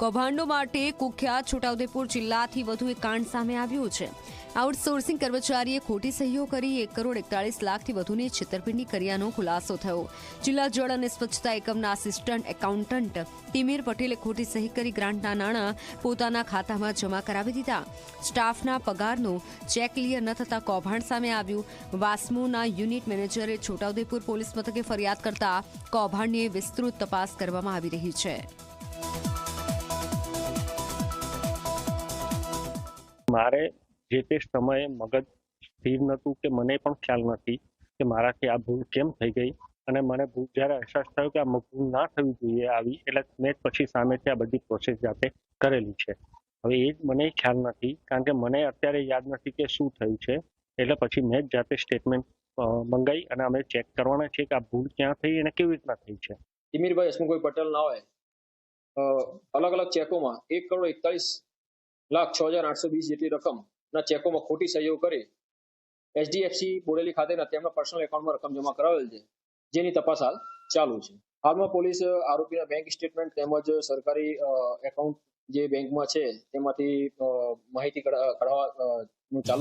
કૌભાંડો માટે કુખ્યાત છોટાઉદેપુર જિલ્લાથી વધુ એક કાંડ સામે આવ્યું છે. આઉટસોર્સિંગ કર્મચારીએ ખોટી સહીઓ કરી એક કરોડ એકતાળીસ લાખથી વધુની છેતરપિંડી કર્યાનો ખુલાસો થયો. જિલ્લા જળ અને સ્વચ્છતા એકમના આસિસ્ટન્ટ એકાઉન્ટન્ટ તિમીર પટેલે ખોટી સહી કરી ગ્રાન્ટના નાણાં પોતાના ખાતામાં જમા કરાવી દીધા. સ્ટાફના પગારનો ચેક ક્લિયર ન થતાં કૌભાંડ સામે આવ્યું. વાસ્મોના યુનિટ મેનેજરે છોટાઉદેપુર પોલીસ મથકે ફરિયાદ કરતા કૌભાંડની વિસ્તૃત તપાસ કરવામાં આવી રહી છે. મારે જે તે સમયે મગજ સ્થિર નહોતું કે મને પણ ખ્યાલ નથી કે મારાથી આ ભૂલ કેમ થઈ ગઈ અને મને ભૂલ જ્યારે અહેસાસ થયો કે આ ભૂલ ના થવી જોઈએ આવી એટલે મેં પછી સામેથી આ બધી પ્રોસેસ જાતે કરેલી છે. હવે એ જ મને ખ્યાલ નથી કારણ કે મને અત્યારે યાદ નથી કે શું થયું છે એટલે પછી મેં જ જાતે સ્ટેટમેન્ટ મંગાઈ અને અમે ચેક કરવાના છે કે આ ભૂલ ક્યાં થઈ અને કેવી રીતના થઈ છે. તિમીરભાઈ હસમુખભાઈ પટેલ ના હોય. અલગ અલગ ચેકોમાં એક કરોડ એકતાલીસ લાખ છ હજાર આઠસો વીસ જેટલી રકમના ચેકોમાં ખોટી સહીઓ કરી એચડીએફસી બોડેલી ખાતેના તેમના પર્સનલ એકાઉન્ટમાં રકમ જમા કરાવેલ છે. જેની તપાસ હાલ ચાલુ છે. હાલમાં પોલીસ આરોપીના બેંક સ્ટેટમેન્ટ તેમજ સરકારી એકાઉન્ટ જે બેંકમાં છે, તેમાંથી માહિતી કઢા- કઢાવવાનું ચાલુ